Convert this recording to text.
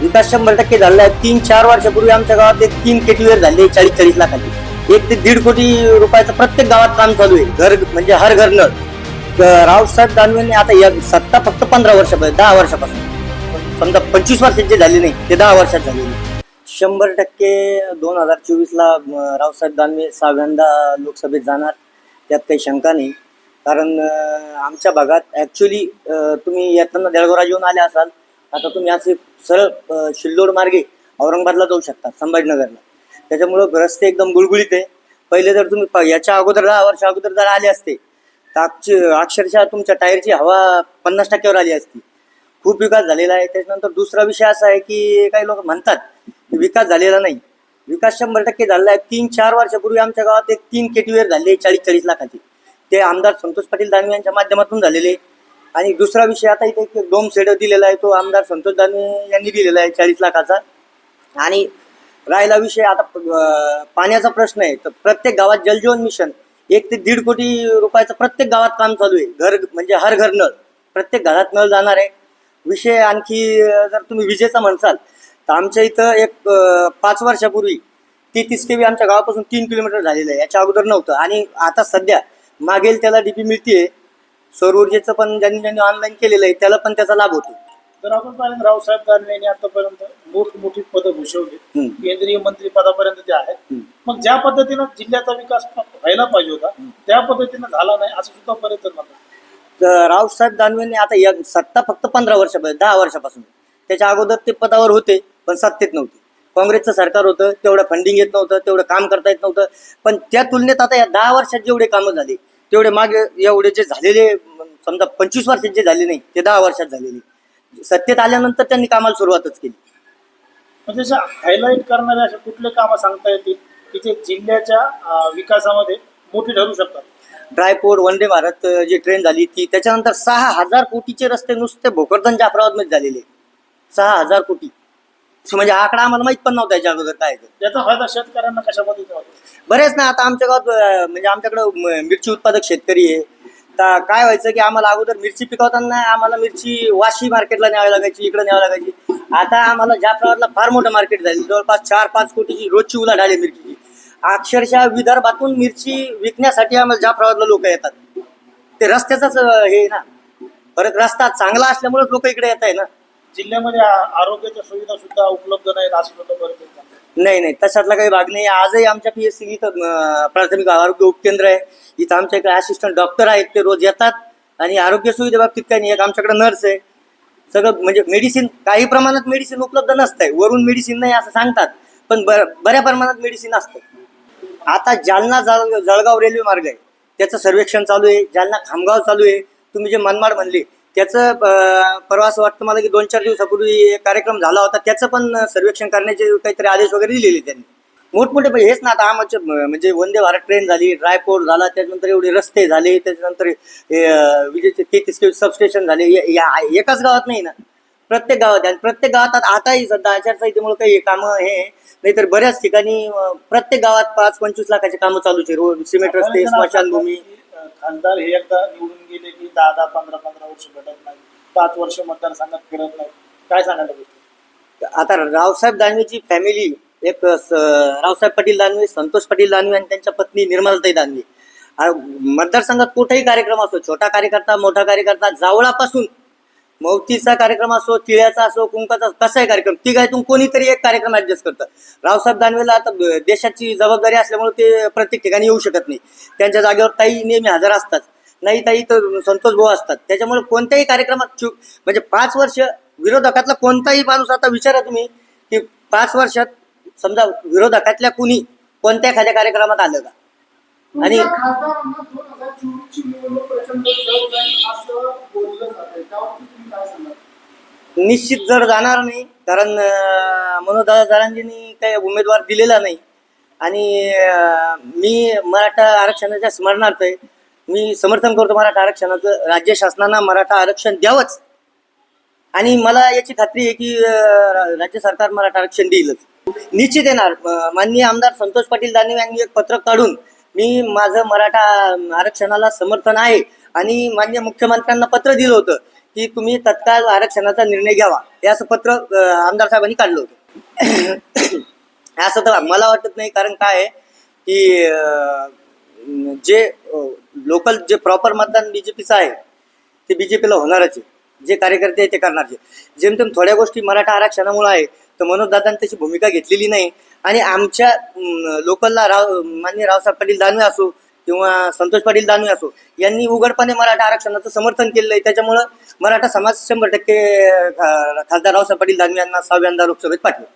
विकास शंभर टक्के झालेला आहे. तीन चार वर्षापूर्वी आमच्या गावात एक तीन केटीवर झाले चाळीस चाळीस लाखाची. एक ते दीड कोटी रुपयाचं प्रत्येक गावात काम चालू आहे. घर म्हणजे हर घर नळ. रावसाहेब दानवेंनी आता या सत्ता फक्त पंधरा वर्षापासून दहा वर्षापासून. समजा पंचवीस वर्षात झाले नाही ते दहा वर्षात झालेले शंभर टक्के दोन हजार चोवीसला रावसाहेब दानवे सहाव्यांदा लोकसभेत जाणार. त्यात काही शंका नाही. कारण आमच्या भागात ॲक्च्युली तुम्ही येताना देळगोरा येऊन आले असाल आता तुम्ही असे सरळ शिल्लोड मार्गे औरंगाबादला जाऊ शकता संभाजीनगरला. त्याच्यामुळं रस्ते एकदम गुळगुळीत आहे. पहिले जर तुम्ही प- याच्या अगोदर दहा वर्षा अगोदर जर आले असते तर अक्षरशः तुमच्या टायरची हवा पन्नास टक्क्यावर आली असती. खूप विकास झालेला आहे. त्याच्यानंतर दुसरा विषय असा आहे की काही लोक म्हणतात की विकास झालेला नाही. विकास शंभर टक्के झालेला आहे. तीन चार वर्षापूर्वी आमच्या गावात एक तीन केटीवेअर झाले चाळीस चाळीस लाखाचे. ते आमदार संतोष पाटील दानवे यांच्या माध्यमातून झालेले. आणि दुसरा विषय आता इथे एक डोम सेड दिलेला आहे तो आमदार संतोष दाने यांनी दिलेला आहे चाळीस लाखाचा. आणि राहिला विषय आता पाण्याचा प्रश्न आहे. तर प्रत्येक गावात जलजीवन मिशन एक ते दीड कोटी रुपयाचं प्रत्येक गावात काम चालू आहे. घर म्हणजे हर घर नळ. प्रत्येक घरात नळ जाणार आहे. विषय आणखी जर तुम्ही विजेचा म्हणसाल तर आमच्या इथं एक पाच वर्षापूर्वी तेहतीस के आमच्या गावापासून तीन किलोमीटर झालेलं आहे. याच्या अगोदर नव्हतं. आणि आता सध्या मागेल त्याला डीपी मिळतीये. सौर ऊर्जेचं पण ज्यांनी ज्यांनी ऑनलाईन केलेलं आहे त्याला पण त्याचा लाभ होतो. तर आपण पाहिलं रावसाहेब दानवे यांनी आतापर्यंत मोठमोठी पदं भूषवली. हम्म. केंद्रीय मंत्री पदापर्यंत ते आहेत. हम्म. मग ज्या पद्धतीनं जिल्ह्याचा विकास व्हायला पाहिजे होता त्या पद्धतीनं झाला नाही असं सुद्धा बरेच जण म्हणतात. तर रावसाहेब दानवेंनी आता या सत्ता फक्त पंधरा वर्षापासून दहा वर्षापासून. त्याच्या अगोदर ते पदावर होते पण सत्तेत नव्हते. काँग्रेसचं सरकार होतं तेवढं फंडिंग येत नव्हतं तेवढं काम करता येत नव्हतं. पण त्या तुलनेत आता या दहा वर्षात जेवढे कामं झाले तेवढे मागे एवढे जे झालेले समजा पंचवीस वर्षात जे झाले नाही ते दहा वर्षात झालेले सत्तेत आल्यानंतर त्यांनी कामाला सुरुवातच केली. म्हणजे हायलाईट करणारे असे कुठले कामं सांगता येतील की जे जिल्ह्याच्या विकासामध्ये मोठी ठरू शकतात? ड्रायपोर्ट वंदे भारत जी ट्रेन झाली ती त्याच्यानंतर सहा हजार कोटीचे रस्ते नुसते भोकरदन जाफराबादमध्ये झालेले. सहा हजार कोटी. म्हणजे हा आकडा आम्हाला माहीत पण नव्हता याच्या अगोदर काय आहे ते. याचा फायदा शेतकऱ्यांना कशा पद्धतीने होतो? बरेच ना आता आमच्या गावात अं, म्हणजे आमच्याकडं मिरची उत्पादक शेतकरी आहे. तर काय व्हायचं की आम्हाला अगोदर मिरची पिकवताना आम्हाला मिरची वाशी मार्केटला न्यावी लागायची इकडे न्यावी लागायची. आता आम्हाला जाफराबादला फार मोठं मार्केट झाली जवळपास चार पाच कोटीची रोजची उलाढाल आहे मिरचीची. अक्षरशः विदर्भातून मिरची विकण्यासाठी आम्हाला जाफराबादला लोक येतात ते रस्त्याचाच अं, हे आहे ना. परत रस्ता चांगला असल्यामुळेच लोक इकडे येत आहे ना. जिल्ह्यामध्ये आरोग्याच्या सुविधा सुद्धा उपलब्ध नाहीत असं सुद्धा नाही नाही तशातला काही भाग नाही. आजही आमच्या पी एस सी इथं प्राथमिक आरोग्य उपकेंद्र आहे. इथं आमच्या इकडे असिस्टंट डॉक्टर आहेत ते रोज येतात. आणि आरोग्य सुविधे बाबतीत काही नाही. एक आमच्याकडे नर्स आहे. सगळं म्हणजे मेडिसिन काही प्रमाणात मेडिसिन उपलब्ध नसतंय. वरून मेडिसिन नाही असं सांगतात. पण बर बऱ्या प्रमाणात मेडिसिन असतं. आता जालना जळ जळगाव रेल्वे मार्ग आहे. त्याचं सर्वेक्षण चालू आहे. जालना खामगाव चालू आहे. तुम्ही जे मनमाड म्हणले त्याचं परवा असं वाटतं मला की दोन चार दिवसापूर्वी एक कार्यक्रम झाला होता त्याचं पण सर्वेक्षण करण्याचे काहीतरी आदेश वगैरे दिलेले त्यांनी मोठमोठे पण हेच ना आता आमचे म्हणजे वंदे भारत ट्रेन झाली ड्रायपोर्ट झाला त्याच्यानंतर एवढे रस्ते झाले त्याच्यानंतर विजेचे तेहतीस के सबस्टेशन झाले या एकाच गावात नाही ना प्रत्येक गावात. आणि प्रत्येक गावात आता आताही सध्या आचारसंहितेमुळे काही कामं हे नाहीतर बऱ्याच ठिकाणी प्रत्येक गावात पाच पंचवीस लाखाची कामं चालूच आहे रोड सिमेंट रस्ते स्मशानभूमी खासदार हे एकदा निवडून गेले दहा दहा पंधरा पंधरा वर्ष भेटत नाही. पाच वर्ष मतदारसंघात फिरत नाही. काय सांगायला गोष्टी? आता रावसाहेब दानवेची फॅमिली एक रावसाहेब पाटील दानवे संतोष पाटील दानवे आणि त्यांच्या पत्नी निर्मलाताई दानवे. मतदारसंघात कुठेही कार्यक्रम असो छोटा कार्यकर्ता मोठा कार्यकर्ता जावळापासून मौतीचा कार्यक्रम असो तिळ्याचा असो कुंकाचा कसाही कार्यक्रम तिघायतून कोणीतरी एक कार्यक्रम ऍडजस्ट करतं. रावसाहेब दानवेला आता देशाची जबाबदारी असल्यामुळे ते प्रत्येक ठिकाणी येऊ शकत नाही. त्यांच्या जागेवर ताई नेहमी हजर असतात. नाही ताई तर संतोष भाऊ असतात. त्याच्यामुळे कोणत्याही कार्यक्रमात चूक म्हणजे पाच वर्ष विरोधकातला कोणताही माणूस आता विचारा तुम्ही की पाच वर्षात समजा विरोधकातल्या कुणी कोणत्या एखाद्या कार्यक्रमात आलं का? आणि निश्चित जर जाणार नाही कारण अं, मनोज दादांजींनी काही उमेदवार दिलेला नाही. आणि मी मराठा आरक्षणाच्या स्मरणार्थ आहे. मी समर्थन करतो मराठा आरक्षणाचं. राज्य शासनानं मराठा आरक्षण द्यावंच. आणि मला याची खात्री आहे की राज्य सरकार मराठा आरक्षण देईलच. निश्चित येणार. माननीय आमदार संतोष पाटील दानवे यांनी एक पत्रक काढून मी माझं मराठा आरक्षणाला समर्थन आहे आणि माननीय मुख्यमंत्र्यांना पत्र दिलं होतं की तुम्ही तत्काळ आरक्षणाचा निर्णय घ्यावा. हे असं पत्र आमदार साहेबांनी काढलं होतं. असं तर मला वाटत नाही कारण काय आहे की जे लोकल जे प्रॉपर मतदान बीजेपीचं आहे ते बीजेपीला होणारच आहे. जे कार्यकर्ते आहे ते करणारचे जेमतेम थोड्या गोष्टी मराठा आरक्षणामुळे आहे तर मनोजदादांनी त्याची भूमिका घेतलेली नाही. आणि आमच्या लोकलला राव मान्य रावसाहेब पाटील दानवे असो किंवा संतोष पाटील दानवे असो यांनी उघडपणे मराठा आरक्षणाचं समर्थन केलेलं आहे. त्याच्यामुळं मराठा समाज शंभर टक्के खासदार रावसाहेब पाटील दानवे यांना सहाव्यांदा लोकसभेत पाठवेल.